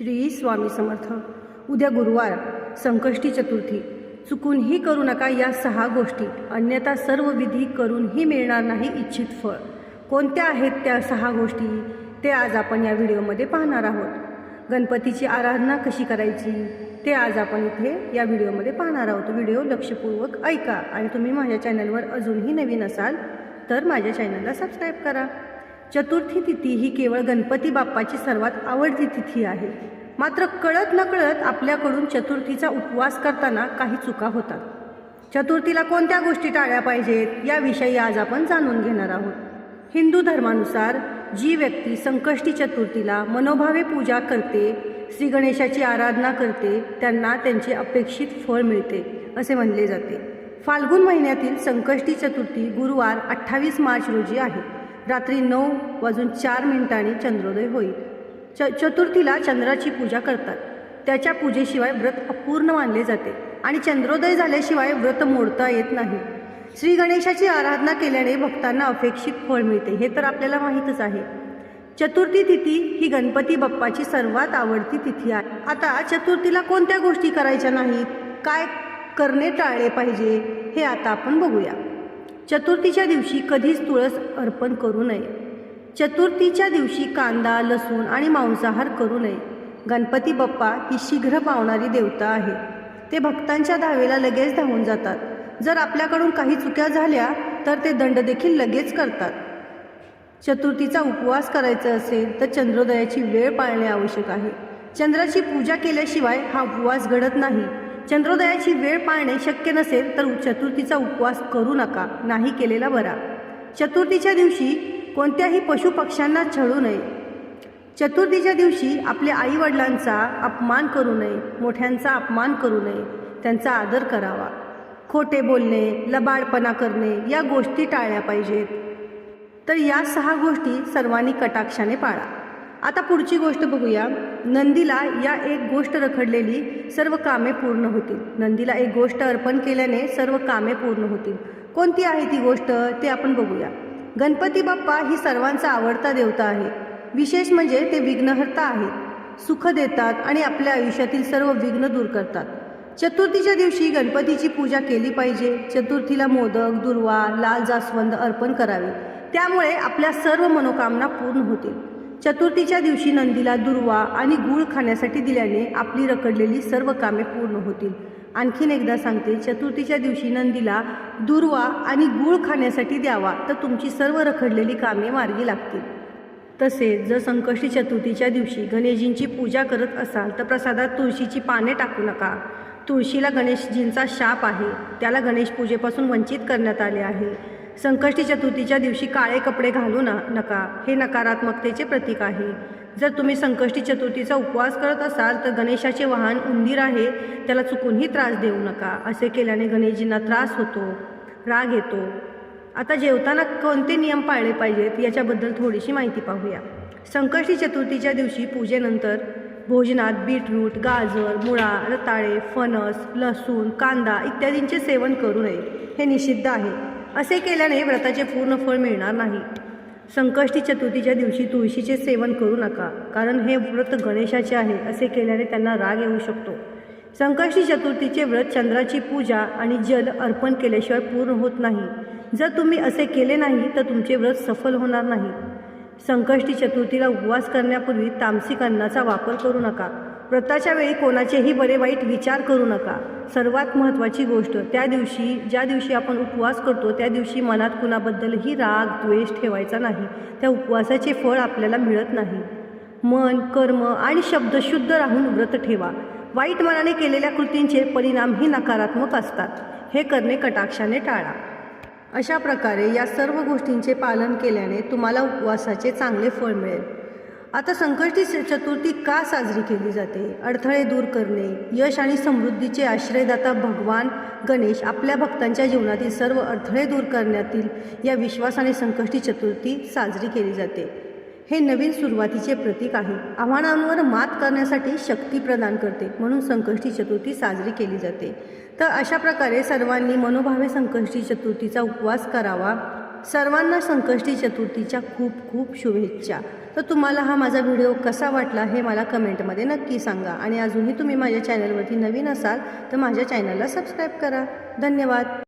श्री स्वामी समर्थ. उद्या गुरुवार संकष्टी चतुर्थी. चुकूनही करू नका या सहा गोष्टी. अन्यथा सर्व विधी करूनही मिळणार नाही इच्छित फळ. कोणत्या आहेत त्या सहा गोष्टी? ते आज आपण या व्हिडिओमध्ये पाहणार आहोत. गणपतीची आराधना कशी करायची? ते आज आपण इथे या व्हिडिओमध्ये पाहणार आहोत. व्हिडिओ लक्षपूर्वक ऐका आणि तुम्ही माझ्या चॅनलवर अजूनही नवीन असाल तर माझ्या चॅनलला सबस्क्राईब करा. चतुर्थी तिथी ही केवळ गणपती बाप्पाची सर्वात आवडती तिथी आहे. मात्र कळत नकळत आपल्याकडून चतुर्थीचा उपवास करताना काही चुका होतात. चतुर्थीला कोणत्या गोष्टी टाळल्या पाहिजेत याविषयी आज आपण जाणून घेणार आहोत. हिंदू धर्मानुसार जी व्यक्ती संकष्टी चतुर्थीला मनोभावे पूजा करते श्री गणेशाची आराधना करते त्यांना त्यांचे अपेक्षित फळ मिळते असे म्हणले जाते. फाल्गुन महिन्यातील संकष्टी चतुर्थी गुरुवार अठ्ठावीस मार्च रोजी आहे. रात्री नऊ वाजून चार मिनिटांनी चंद्रोदय होईल. च चतुर्थीला चंद्राची पूजा करतात. त्याच्या पूजेशिवाय व्रत अपूर्ण मानले जाते आणि चंद्रोदय झाल्याशिवाय व्रत मोडता येत नाही. श्री गणेशाची आराधना केल्याने भक्तांना अपेक्षित फळ मिळते हे तर आपल्याला माहीतच आहे. चतुर्थी तिथी ही गणपती बाप्पाची सर्वात आवडती तिथी आहे. आता चतुर्थीला कोणत्या गोष्टी करायच्या नाहीत? काय करणे टाळले पाहिजे? हे आता आपण बघूया. चतुर्थीच्या दिवशी कधीच तुळस अर्पण करू नये. चतुर्थीच्या दिवशी कांदा लसूण आणि मांसाहार करू नये. गणपती बाप्पा ही शीघ्र पावणारी देवता आहे. ते भक्तांच्या धावेला लगेच धावून जातात. जर आपल्याकडून काही चुक्या झाल्या तर ते दंड देखील लगेच करतात. चतुर्थीचा उपवास करायचा असेल तर चंद्रोदयाची वेळ पाळणे आवश्यक आहे. चंद्राची पूजा केल्याशिवाय हा उपवास घडत नाही. चंद्रोदयाची वेळ पाळणे शक्य नसेल तर चतुर्थीचा उपवास करू नका नाही केलेला बरा. चतुर्थीच्या दिवशी कोणत्याही पशुपक्ष्यांना छळू नये. चतुर्थीच्या दिवशी आपल्या आईवडिलांचा अपमान करू नये मोठ्यांचा अपमान करू नये त्यांचा आदर करावा. खोटे बोलणे लबाडपणा करणे या गोष्टी टाळल्या पाहिजेत. तर या सहा गोष्टी सर्वांनी कटाक्षाने पाळा. आता पुढची गोष्ट बघूया. नंदीला या एक गोष्ट रखडलेली सर्व कामे पूर्ण होतील. नंदीला एक गोष्ट अर्पण केल्याने सर्व कामे पूर्ण होतील. कोणती आहे ती गोष्ट ते आपण बघूया. गणपती बाप्पा ही सर्वांचा आवडता देवता आहे. विशेष म्हणजे ते विघ्नहर्ता आहेत. सुख देतात आणि आपल्या आयुष्यातील सर्व विघ्न दूर करतात. चतुर्थीच्या दिवशी गणपतीची पूजा केली पाहिजे. चतुर्थीला मोदक दुर्वा लाल जास्वंद अर्पण करावे. त्यामुळे आपल्या सर्व मनोकामना पूर्ण होतील. चतुर्थीच्या दिवशी नंदीला दुर्वा आणि गूळ खाण्यासाठी दिल्याने आपली रखडलेली सर्व कामे पूर्ण होतील. आणखीन एकदा सांगते चतुर्थीच्या दिवशी नंदीला दुर्वा आणि गूळ खाण्यासाठी द्यावा तर तुमची सर्व रखडलेली कामे मार्गी लागतील. तसेच जर संकष्टी चतुर्थीच्या दिवशी गणेशजींची पूजा करत असाल तर प्रसादात तुळशीची पाने टाकू नका. तुळशीला गणेशजींचा शाप आहे. त्याला गणेश पूजेपासून वंचित करण्यात आले आहे. संकष्टी चतुर्थीच्या दिवशी काळे कपडे घालू ना नका. हे नकारात्मकतेचे प्रतीक आहे. जर तुम्ही संकष्टी चतुर्थीचा उपवास करत असाल तर गणेशाचे वाहन उंदीर आहे त्याला चुकूनही त्रास देऊ नका. असे केल्याने गणेशजींना त्रास होतो राग येतो. आता जेवताना कोणते नियम पाळले पाहिजेत याच्याबद्दल थोडीशी माहिती पाहूया. संकष्टी चतुर्थीच्या दिवशी पूजेनंतर भोजनात बीटरूट गाजर मुळा रताळे फणस लसूण कांदा इत्यादींचे सेवन करू नये. हे निषिद्ध आहे. असे केल्याने व्रताचे पूर्ण फळ मिळणार नाही. संकष्टी चतुर्थीच्या दिवशी तुळशीचे सेवन करू नका कारण हे व्रत गणेशाचे आहे असे केल्याने त्यांना राग येऊ शकतो. संकष्टी चतुर्थीचे व्रत चंद्राची पूजा आणि जल अर्पण केल्याशिवाय पूर्ण होत नाही. जर तुम्ही असे केले नाही तर तुमचे व्रत सफल होणार नाही. संकष्टी चतुर्थीला उपवास करण्यापूर्वी तामसिक अन्नाचा वापर करू नका. व्रताच्या वेळी कोणाचेही बरे वाईट विचार करू नका. सर्वात महत्त्वाची गोष्ट त्या दिवशी ज्या दिवशी आपण उपवास करतो त्या दिवशी मनात कुणाबद्दलही राग द्वेष ठेवायचा नाही. त्या उपवासाचे फळ आपल्याला मिळत नाही. मन कर्म आणि शब्द शुद्ध राहून व्रत ठेवा. वाईट मनाने केलेल्या कृतींचे परिणामही नकारात्मक असतात. हे करणे कटाक्षाने टाळा. अशा प्रकारे या सर्व गोष्टींचे पालन केल्याने तुम्हाला उपवासाचे चांगले फळ मिळेल. आता संकष्टी चतुर्थी का साजरी केली जाते? अडथळे दूर करणे यश आणि समृद्धीचे आश्रयदाता भगवान गणेश आपल्या भक्तांच्या जीवनातील सर्व अडथळे दूर करण्यातील या विश्वासाने संकष्टी चतुर्थी साजरी केली जाते. हे नवीन सुरुवातीचे प्रतीक आहे. आव्हानांवर मात करण्यासाठी शक्ती प्रदान करते म्हणून संकष्टी चतुर्थी साजरी केली जाते. तर अशा प्रकारे सर्वांनी मनोभावे संकष्टी चतुर्थीचा उपवास करावा. सर्वांना संकष्टी चतुर्थीच्या खूप खूप शुभेच्छा. तर तुम्हाला हा माझा व्हिडिओ कसा वाटला हे मला कमेंटमध्ये नक्की सांगा. आणि अजूनही तुम्ही माझ्या चॅनलवरती नवीन असाल तर माझ्या चॅनलला सबस्क्राईब करा. धन्यवाद.